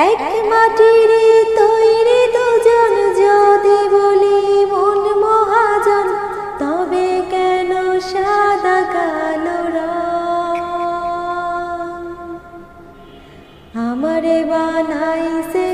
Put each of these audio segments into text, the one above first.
এক মাটির তৈরি দুজন যদি বলি মন মহাজন তবে কেন সাদা কালো আমারে বানাইছে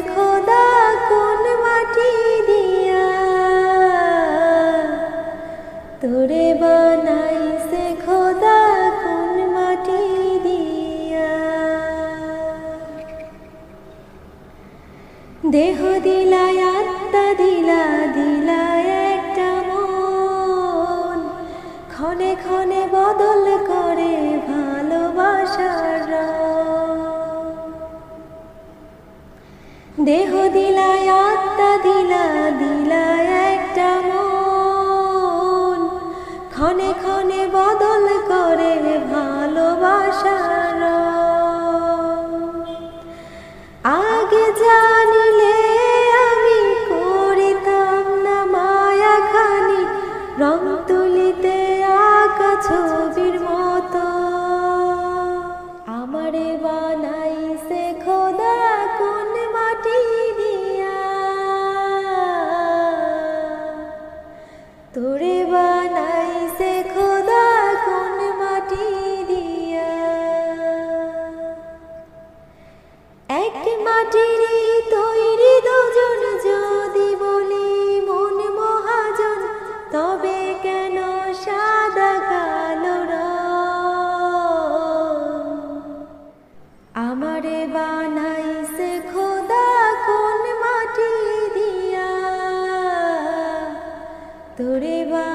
দেহ দিলায়, আত্মা দিলা দিলা একটা মন ক্ষণে ক্ষণে বদল করে ভালোবাসার। দেহ দিলায়, আত্মা দিলা দিলা একটা মন ক্ষণে ক্ষণে বদল করে ভালোবাসার তোরে বানাইছে খোদা কোন মাটি দিয়া। এক মাটির তোরে খোদা